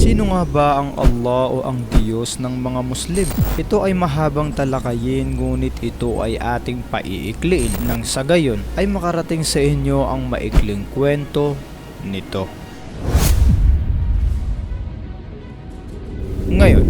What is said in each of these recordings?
Sino nga ba ang Allah o ang Diyos ng mga Muslim? Ito ay mahabang talakayin ngunit ito ay ating paiikliin nang sa gayon ay makarating sa inyo ang maikling kwento nito. Ngayon,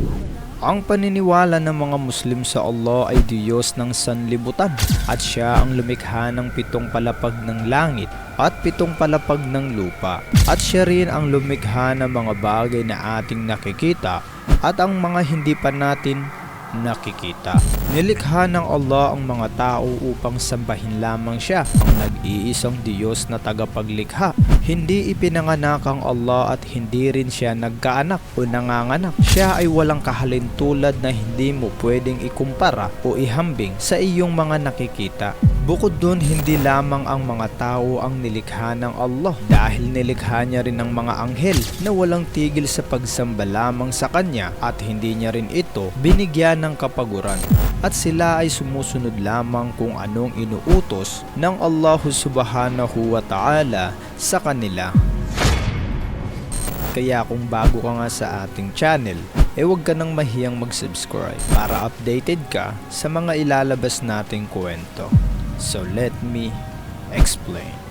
ang paniniwala ng mga Muslim sa Allah ay Diyos ng sanlibutan at siya ang lumikha ng pitong palapag ng langit at pitong palapag ng lupa at siya rin ang lumikha ng mga bagay na ating nakikita at ang mga hindi pa natin nakikita. Nilikha ng Allah ang mga tao upang sambahin lamang siya, ang nag-iisang Diyos na tagapaglikha. Hindi ipinanganak ang Allah at hindi rin siya nagkaanak o nanganganak. Siya ay walang kahalintulad na hindi mo pwedeng ikumpara o ihambing sa iyong mga nakikita. Bukod dun, hindi lamang ang mga tao ang nilikha ng Allah dahil nilikha niya rin ang mga anghel na walang tigil sa pagsamba lamang sa kanya at hindi niya rin ito binigyan ng kapaguran at sila ay sumusunod lamang kung anong inuutos ng Allah subhanahu wa ta'ala sa kanila. Kaya kung bago ka nga sa ating channel, eh huwag ka nang mahiyang mag-subscribe para updated ka sa mga ilalabas nating kwento. So let me explain.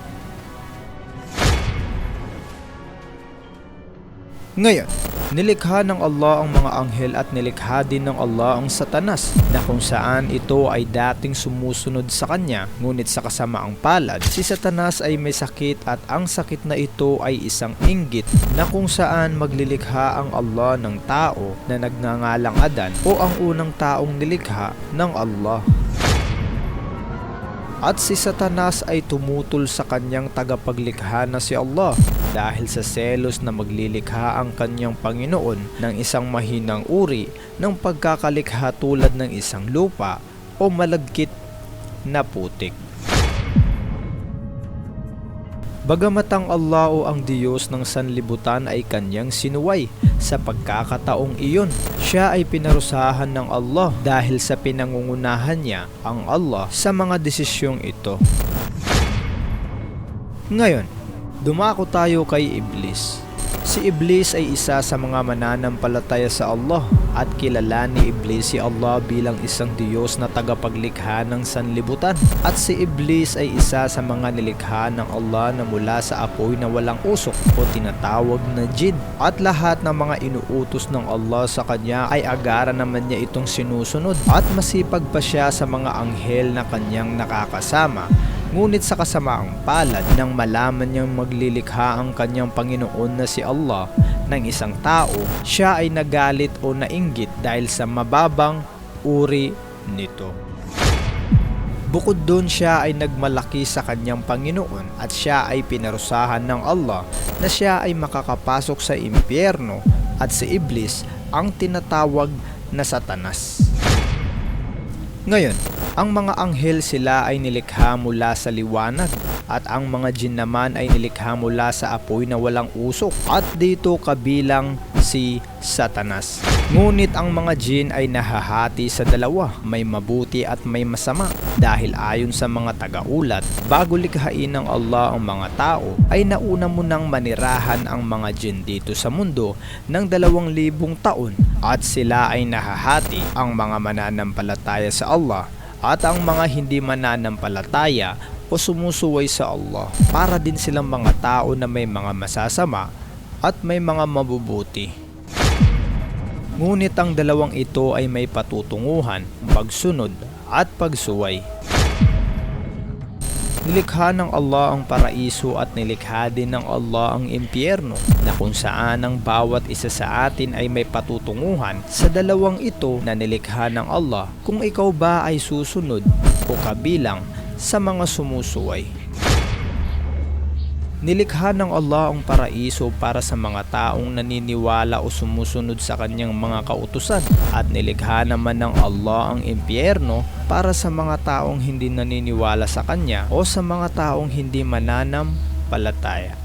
Ngayon, nilikha ng Allah ang mga anghel at nilikha din ng Allah ang satanas na kung saan ito ay dating sumusunod sa kanya ngunit sa kasamaang palad si satanas ay may sakit at ang sakit na ito ay isang inggit na kung saan maglilikha ang Allah ng tao na nagngangalang Adan o ang unang taong nilikha ng Allah. At si Satanas ay tumutol sa kanyang tagapaglikha na si Allah dahil sa selos na maglilikha ang kanyang Panginoon ng isang mahinang uri ng pagkakalikha tulad ng isang lupa o malagkit na putik. Bagamat ang Allah o ang Diyos ng sanlibutan ay kanyang sinuway sa pagkakataong iyon, siya ay pinarusahan ng Allah dahil sa pinangungunahan niya ang Allah sa mga desisyong ito. Ngayon, dumako tayo kay Iblis. Si Iblis ay isa sa mga mananampalataya sa Allah at kilala ni Iblis si Allah bilang isang Diyos na tagapaglikha ng sanlibutan. At si Iblis ay isa sa mga nilikha ng Allah na mula sa apoy na walang usok o tinatawag na jin. At lahat ng mga inuutos ng Allah sa kanya ay agara naman niya itong sinusunod at masipag pa siya sa mga anghel na kanyang nakakasama Ngunit sa kasamaang palad nang malaman niyang maglilikha ang kanyang Panginoon na si Allah ng isang tao, siya ay nagalit o nainggit dahil sa mababang uri nito. Bukod doon siya ay nagmalaki sa kanyang Panginoon at siya ay pinarusahan ng Allah na siya ay makakapasok sa impyerno at si Iblis ang tinatawag na Satanas. Ngayon, ang mga anghel sila ay nilikha mula sa liwanag at ang mga jin naman ay nilikha mula sa apoy na walang usok at dito kabilang si Satanas. Ngunit ang mga jin ay nahahati sa dalawa, may mabuti at may masama dahil ayon sa mga tagaulat, bago likhain ng Allah ang mga tao ay nauna mo nang manirahan ang mga jin dito sa mundo ng dalawang libong taon at sila ay nahahati ang mga mananampalataya sa Allah at ang mga hindi mananampalataya o sumusuway sa Allah para din silang mga tao na may mga masasama at may mga mabubuti. Ngunit ang dalawang ito ay may patutunguhan, pagsunod at pagsuway. Nilikha ng Allah ang paraiso at nilikha din ng Allah ang impyerno na kung saan ang bawat isa sa atin ay may patutunguhan sa dalawang ito na nilikha ng Allah kung ikaw ba ay susunod o kabilang sa mga sumusuway. Nilikha ng Allah ang paraiso para sa mga taong naniniwala o sumusunod sa kanyang mga kautusan at nilikha naman ng Allah ang impyerno para sa mga taong hindi naniniwala sa kanya o sa mga taong hindi mananampalataya.